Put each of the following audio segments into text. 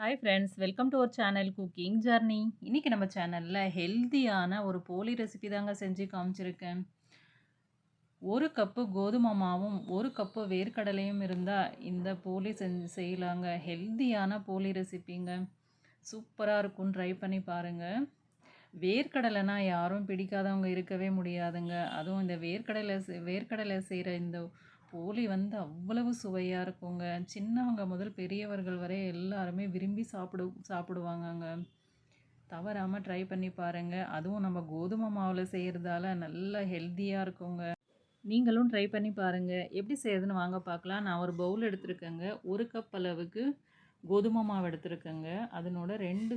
Hi friends welcome to our channel cooking journey இன்றைக்கி நம்ம சேனலில் ஹெல்த்தியான ஒரு போலி ரெசிபி தாங்க செஞ்சு காமிச்சிருக்கேன். ஒரு கப்பு கோதுமை மாவும் ஒரு கப்பு வேர்க்கடலையும் இருந்தால் இந்த போலி செஞ்சு செய்யலாங்க. ஹெல்த்தியான போலி ரெசிபிங்க சூப்பராக இருக்கும் ட்ரை பண்ணி பாருங்கள் வேர்க்கடலைனா யாரும் பிடிக்காதவங்க இருக்கவே முடியாதுங்க. அதுவும் இந்த வேர்க்கடலை வேர்க்கடலை செய்கிற இந்த போலி வந்து அவ்வளவு சுவையாக இருக்குங்க. சின்னவங்க முதல் பெரியவர்கள் வரை எல்லாருமே விரும்பி சாப்பிடு சாப்பிடுவாங்கங்க. தவறாமல் ட்ரை பண்ணி பாருங்கள் அதுவும் நம்ம கோதுமை மாவில் செய்கிறதால நல்லா ஹெல்த்தியாக இருக்குங்க. நீங்களும் ட்ரை பண்ணி பாருங்கள் எப்படி செய்யறதுன்னு வாங்க பார்க்கலாம் நான் ஒரு பவுல் எடுத்துருக்கேங்க. ஒரு கப் அளவுக்கு கோதுமை மாவு எடுத்துருக்கேங்க. அதனோட ரெண்டு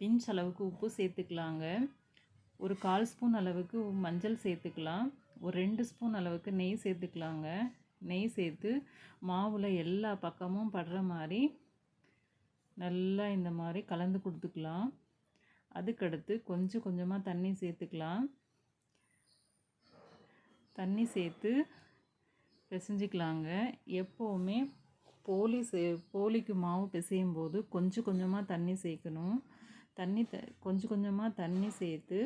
பிஞ்ச் அளவுக்கு உப்பு சேர்த்துக்கலாங்க. ஒரு கால் ஸ்பூன் அளவுக்கு மஞ்சள் சேர்த்துக்கலாம். ஒரு ரெண்டு ஸ்பூன் அளவுக்கு நெய் சேர்த்துக்கலாங்க. நெய் சேர்த்து மாவில் எல்லா பக்கமும் படுற மாதிரி நல்லா இந்த மாதிரி கலந்து கொடுத்துக்கலாம். அதுக்கடுத்து கொஞ்சம் கொஞ்சமாக தண்ணி சேர்த்துக்கலாம். தண்ணி சேர்த்து பிசைஞ்சிக்கலாங்க. எப்போவுமே போலி சே போலிக்கு மாவு பிசையும் போது கொஞ்சம் கொஞ்சமாக தண்ணி சேர்க்கணும். தண்ணி த கொஞ்சம் கொஞ்சமாக தண்ணி சேர்த்து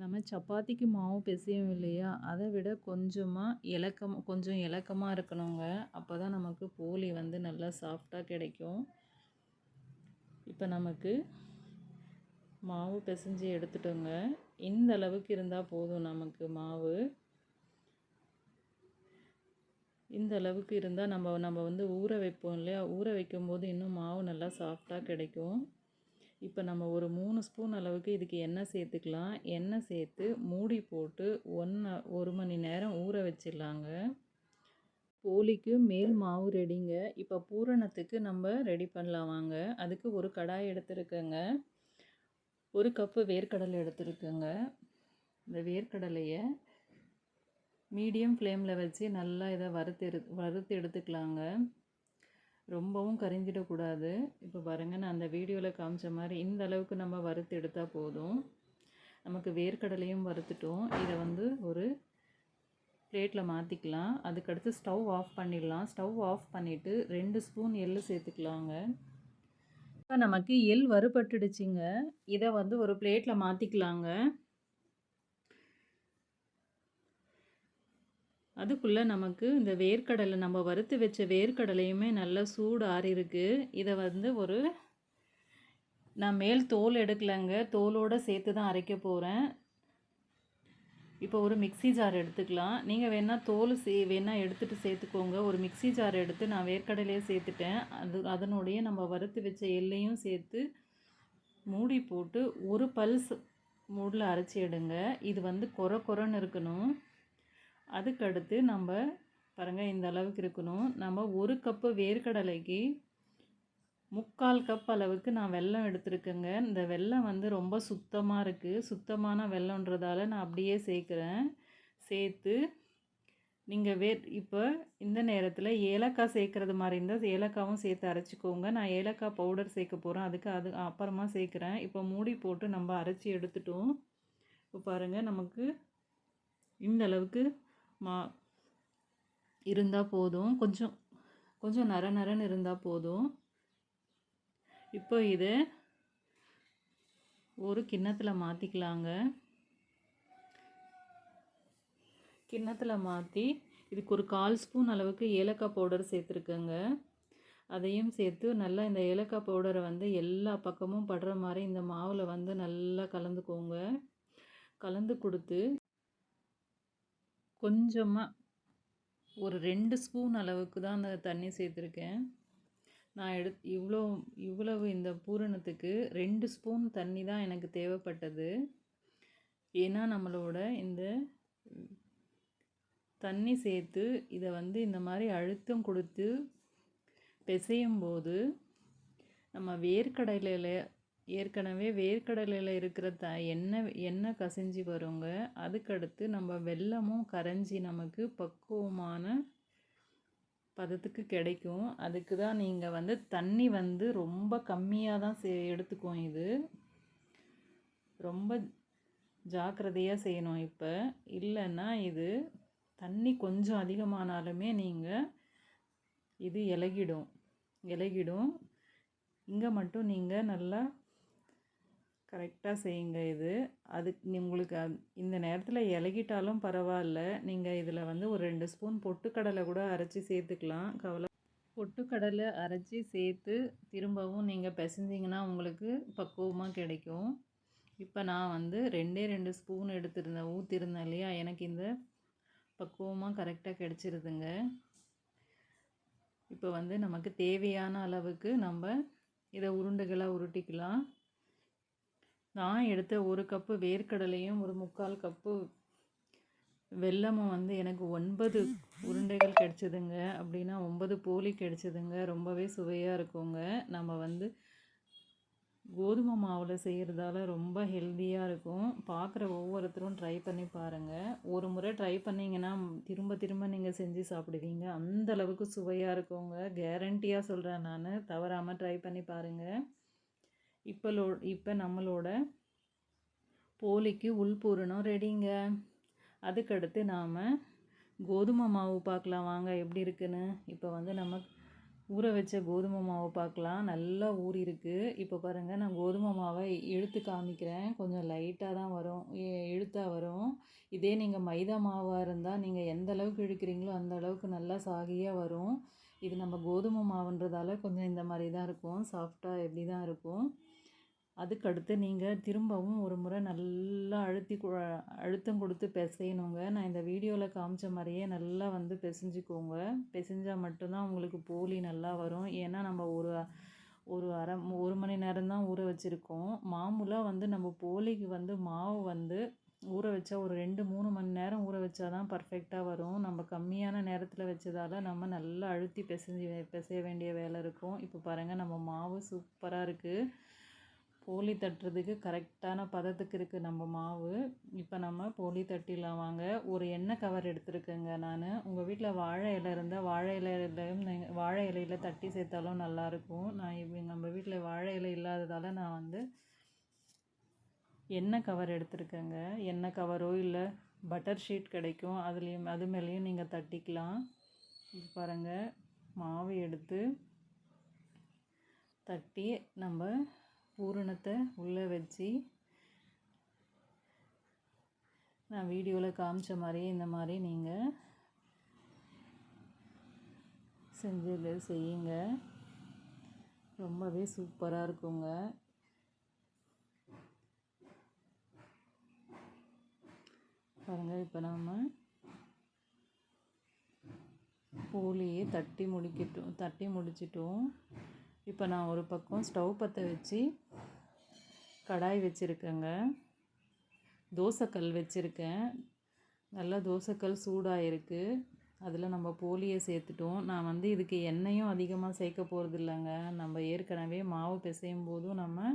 நம்ம சப்பாத்திக்கு மாவு பிசையும் இல்லையா அதை விட கொஞ்சமாக இலக்கம் கொஞ்சம் இலக்கமாக இருக்கணுங்க. அப்போ தான் நமக்கு போலி வந்து நல்லா சாஃப்டாக கிடைக்கும். இப்போ நமக்கு மாவு பிசைஞ்சு எடுத்துட்டோங்க. இந்த அளவுக்கு இருந்தால் போதும் நமக்கு மாவு. இந்த அளவுக்கு இருந்தால் நம்ம நம்ம வந்து ஊற வைப்போம் இல்லையா? ஊற வைக்கும்போது இன்னும் மாவு நல்லா சாஃப்டாக கிடைக்கும். இப்போ நம்ம ஒரு மூணு ஸ்பூன் அளவுக்கு இதுக்கு எண்ணெய் சேர்த்துக்கலாம். எண்ணெய் சேர்த்து மூடி போட்டு ஒன்று ஒரு மணி நேரம் ஊற வச்சிடலாங்க. போலிக்கு மேல் மாவு ரெடிங்க. இப்போ பூரணத்துக்கு நம்ம ரெடி பண்ணலாம் வாங்க. அதுக்கு ஒரு கடாய் எடுத்துருக்கேங்க. ஒரு கப்பு வேர்க்கடலை எடுத்துருக்கேங்க. இந்த வேர்க்கடலையை மீடியம் ஃப்ளேமில் வச்சு நல்லா இதை வறுத்து எடு வறுத்து எடுத்துக்கலாங்க. ரொம்பவும் கரைஞ்சிடக்கூடாது இப்போ பாருங்கள் நான் அந்த வீடியோவில் காமிச்ச மாதிரி இந்த அளவுக்கு நம்ம வறுத்து எடுத்தால் போதும். நமக்கு வேர்க்கடலையும் வறுத்துட்டோம். இதை வந்து ஒரு பிளேட்டில் மாற்றிக்கலாம் அதுக்கடுத்து ஸ்டவ் ஆஃப் பண்ணிடலாம். ஸ்டவ் ஆஃப் பண்ணிவிட்டு ரெண்டு ஸ்பூன் எள் சேர்த்துக்கலாங்க. இப்போ நமக்கு எள் வறுபட்டுடுச்சிங்க. இதை வந்து ஒரு பிளேட்டில் மாற்றிக்கலாங்க அதுக்குள்ளே நமக்கு இந்த வேர்க்கடலை நம்ம வறுத்து வச்ச வேர்க்கடலையுமே நல்லா சூடு ஆறிருக்கு. இதை வந்து ஒரு நான் மேல் தோல் எடுக்கலைங்க. தோலோடு சேர்த்து தான் அரைக்க போகிறேன் இப்போ ஒரு மிக்சி ஜார் எடுத்துக்கலாம். நீங்கள் வேணால் தோல் சே வேணால் எடுத்துகிட்டு சேர்த்துக்கோங்க. ஒரு மிக்சி ஜார் எடுத்து நான் வேர்க்கடலையே சேர்த்துட்டேன். அது அதனுடைய நம்ம வறுத்து வச்ச எல்லையும் சேர்த்து மூடி போட்டு ஒரு பல்ஸ் மூடில் அரைச்சி எடுங்க. இது வந்து கொர கொரன்னு இருக்கணும். அதுக்கடுத்து நம்ம பாருங்கள் இந்த அளவுக்கு இருக்கணும். நம்ம ஒரு கப்பு வேர்க்கடலைக்கு முக்கால் கப் அளவுக்கு நான் வெல்லம் எடுத்துருக்கேங்க. இந்த வெல்லம் வந்து ரொம்ப சுத்தமாக இருக்குது சுத்தமான வெல்லம்ன்றதால நான் அப்படியே சேர்க்குறேன். சேர்த்து நீங்கள் வே இப்போ இந்த நேரத்தில் ஏலக்காய் சேர்க்குறது மாதிரி இருந்தால் ஏலக்காவும் சேர்த்து அரைச்சிக்கோங்க. நான் ஏலக்காய் பவுடர் சேர்க்க போகிறேன் அதுக்கு அது அப்புறமா சேர்க்குறேன். இப்போ மூடி போட்டு நம்ம அரைச்சி எடுத்துட்டோம். இப்போ பாருங்கள் நமக்கு இந்த அளவுக்கு மா இருந்தால் போதும். கொஞ்சம் கொஞ்சம் நர நரன்னு இருந்தால் போதும். இப்போ இது ஒரு கிண்ணத்தில் மாற்றிக்கலாங்க கிண்ணத்தில் மாற்றி இதுக்கு ஒரு கால் ஸ்பூன் அளவுக்கு ஏலக்காய் பவுடர் சேர்த்துருக்கேங்க. அதையும் சேர்த்து நல்லா இந்த ஏலக்காய் பவுடரை வந்து எல்லா பக்கமும் படுற மாதிரி இந்த மாவில் வந்து நல்லா கலந்துக்கோங்க. கலந்து கொடுத்து கொஞ்சமாக ஒரு ரெண்டு ஸ்பூன் அளவுக்கு தான் அந்த தண்ணி சேர்த்துருக்கேன். நான் எடு இவ்வளோ இவ்வளவு இந்த பூரணத்துக்கு ரெண்டு ஸ்பூன் தண்ணி தான் எனக்கு தேவைப்பட்டது. ஏன்னா நம்மளோட இந்த தண்ணி சேர்த்து இதை வந்து இந்த மாதிரி அழுத்தம் கொடுத்து பிசையும் போது நம்ம வேர்க்கடலையில் ஏற்கனவே வேர்க்கடலையில் இருக்கிற த எண்ணெய் எண்ணெய் கசிஞ்சு வருங்க. அதுக்கடுத்து நம்ம வெல்லமும் கரைஞ்சி நமக்கு பக்குவமான பதத்துக்கு கிடைக்கும். அதுக்கு தான் நீங்கள் வந்து தண்ணி வந்து ரொம்ப கம்மியாக தான் சே எடுத்துக்கும் இது. ரொம்ப ஜாக்கிரதையாக செய்யணும் இப்போ. இல்லைன்னா இது தண்ணி கொஞ்சம் அதிகமானாலுமே நீங்கள் இது இலகிடும். இலகிடும். இங்கே மட்டும் நீங்கள் நல்லா கரெக்டாக செய்யுங்க இது. அதுக்கு நீ- உங்களுக்கு அந்- இந்த நேரத்தில் இலகிட்டாலும் பரவாயில்ல நீங்கள் இதில் வந்து ஒரு ரெண்டு ஸ்பூன் பொட்டுக்கடலை கூட அரைச்சி சேர்த்துக்கலாம். கவலை பொட்டுக்கடலை அரைச்சி சேர்த்து திரும்பவும் நீங்கள் பிசைஞ்சிங்கன்னா உங்களுக்கு பக்குவமாக கிடைக்கும். இப்போ நான் வந்து ரெண்டே ரெண்டு ஸ்பூன் எடுத்திருந்தேன் ஊற்றிருந்தேன் இல்லையா? எனக்கு இந்த பக்குவமாக கரெக்டாக கிடச்சிருதுங்க. இப்போ வந்து நமக்கு தேவையான அளவுக்கு நம்ம இதை உருண்டுகளாக உருட்டிக்கலாம். நான் எடுத்த ஒரு கப்பு வேர்க்கடலையும் ஒரு முக்கால் கப்பு வெல்லமும் வந்து எனக்கு ஒன்பது உருண்டைகள் கிடச்சிதுங்க. அப்படின்னா ஒன்பது போலி கிடச்சிதுங்க. ரொம்பவே சுவையாக இருக்குங்க. நம்ம வந்து கோதுமை மாவில் செய்கிறதால ரொம்ப ஹெல்த்தியாக இருக்கும். பார்க்குற ஒவ்வொருத்தரும் ட்ரை பண்ணி பாருங்கள் ஒரு முறை ட்ரை பண்ணிங்கன்னா திரும்ப திரும்ப நீங்கள் செஞ்சு சாப்பிடுவீங்க. அந்த அளவுக்கு சுவையாக இருக்குங்க. கேரண்டியாக சொல்கிறேன் நான். தவறாமல் ட்ரை பண்ணி பாருங்கள் இப்போ லோ இப்போ நம்மளோட போலிக்கு உள்பூரணம் ரெடிங்க அதுக்கடுத்து நாம் கோதுமை மாவு பார்க்கலாம் வாங்க எப்படி இருக்குன்னு? இப்போ வந்து நம்ம ஊற வச்ச கோதுமை மாவு பார்க்கலாம் நல்லா ஊறி இருக்குது இப்போ பாருங்கள் நான் கோதுமை மாவை இழுத்து காமிக்கிறேன். கொஞ்சம் லைட்டாக தான் வரும். இழுத்தாக வரும். இதே நீங்கள் மைதா மாவாக இருந்தால் நீங்கள் எந்த அளவுக்கு இழுக்கிறீங்களோ அந்த அளவுக்கு நல்லா சாகியாக வரும். இது நம்ம கோதுமை மாவுன்றதால கொஞ்சம் இந்த மாதிரி தான் இருக்கும். சாஃப்டாக எப்படி தான் இருக்கும். அதுக்கடுத்து நீங்கள் திரும்பவும் ஒரு முறை நல்லா அழுத்தி அழுத்தம் கொடுத்து பிசையணுங்க. நான் இந்த வீடியோவில் காமிச்ச மாதிரியே நல்லா வந்து பிசைஞ்சுக்கோங்க. பிசைஞ்சால் மட்டும்தான் உங்களுக்கு போலி நல்லா வரும். ஏன்னா நம்ம ஒரு ஒரு அரை ஒரு மணி நேரம் தான் ஊற வச்சுருக்கோம். மாமூலாக வந்து நம்ம போலிக்கு வந்து மாவு வந்து ஊற வச்சா ஒரு ரெண்டு மூணு மணி நேரம் ஊற வச்சா தான் பர்ஃபெக்டாக வரும். நம்ம கம்மியான நேரத்தில் வச்சதால் நம்ம நல்லா அழுத்தி பிசைஞ்சு பிசைய வேண்டிய வேலை இருக்கும். இப்போ பாருங்கள் நம்ம மாவு சூப்பராக இருக்குது போலி தட்டுறதுக்கு கரெக்டான பதத்துக்கு இருக்குது நம்ம மாவு. இப்போ நம்ம போலி தட்டிலாம் வாங்க ஒரு எண்ணெய் கவர் எடுத்துருக்கேங்க நான். உங்கள் வீட்டில் வாழை இலை இருந்தால் வாழை இலையிலையும் வாழை இலையில தட்டி சேர்த்தாலும் நல்லாயிருக்கும் நான் இப்போ நம்ம வீட்டில் வாழை இலை இல்லாததால் நான் வந்து எண்ணெய் கவர் எடுத்துருக்கேங்க. எண்ணெய் கவரோ இல்லை பட்டர் ஷீட் கிடைக்கும். அதுலேயும் அது மேலேயும் நீங்கள் தட்டிக்கலாம். பாருங்கள் மாவு எடுத்து தட்டி நம்ம பூரணத்தை உள்ளே வச்சு நான் வீடியோவில் காமிச்ச மாதிரியே இந்த மாதிரி நீங்கள் செஞ்சு செய்யுங்க. ரொம்பவே சூப்பராக இருக்குங்க. பாருங்கள் இப்போ நம்ம போலியை தட்டி முடிக்கட்டும் தட்டி முடிச்சிட்டோம். இப்போ நான் ஒரு பக்கம் ஸ்டவ் பற்ற வச்சு கடாய் வச்சுருக்கேங்க. தோசைக்கல் வச்சுருக்கேன். நல்லா தோசைக்கல் சூடாக இருக்குது அதில் நம்ம போலியை சேர்த்துட்டோம். நான் வந்து இதுக்கு எண்ணெயும் அதிகமாக சேர்க்க போகிறது இல்லைங்க நம்ம ஏற்கனவே மாவு பிசையும் போதும் நம்ம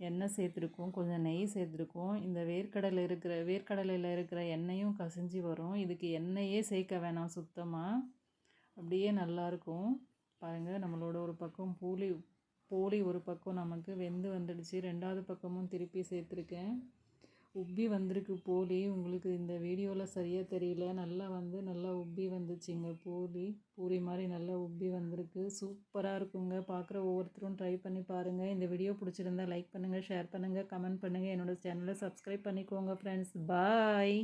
எண்ணெய் சேர்த்துருக்கோம். கொஞ்சம் நெய் சேர்த்துருக்கோம். இந்த வேர்க்கடலை இருக்கிற வேர்க்கடலையில் இருக்கிற எண்ணெயும் கசிஞ்சு வரும். இதுக்கு எண்ணெயே சேர்க்க வேணாம் சுத்தமாக அப்படியே நல்லாயிருக்கும். பாருங்கள் நம்மளோட ஒரு பக்கம் பூலி போலி ஒரு பக்கம் நமக்கு வெந்து வந்துடுச்சு. ரெண்டாவது பக்கமும் திருப்பி சேர்த்துருக்கேன். உப்பி வந்திருக்கு போலி. உங்களுக்கு இந்த வீடியோவில் சரியாக தெரியல. நல்லா வந்து நல்லா உப்பி வந்துச்சுங்க போலி. பூரி மாதிரி நல்லா உப்பி வந்திருக்கு. சூப்பராக இருக்குங்க. பார்க்குற ஒவ்வொருத்தரும் ட்ரை பண்ணி பாருங்கள் இந்த வீடியோ பிடிச்சிருந்தா லைக் பண்ணுங்கள் ஷேர் பண்ணுங்கள் கமெண்ட் பண்ணுங்கள் என்னோட சேனலை சப்ஸ்கிரைப் பண்ணிக்கோங்க ஃப்ரெண்ட்ஸ் பாய்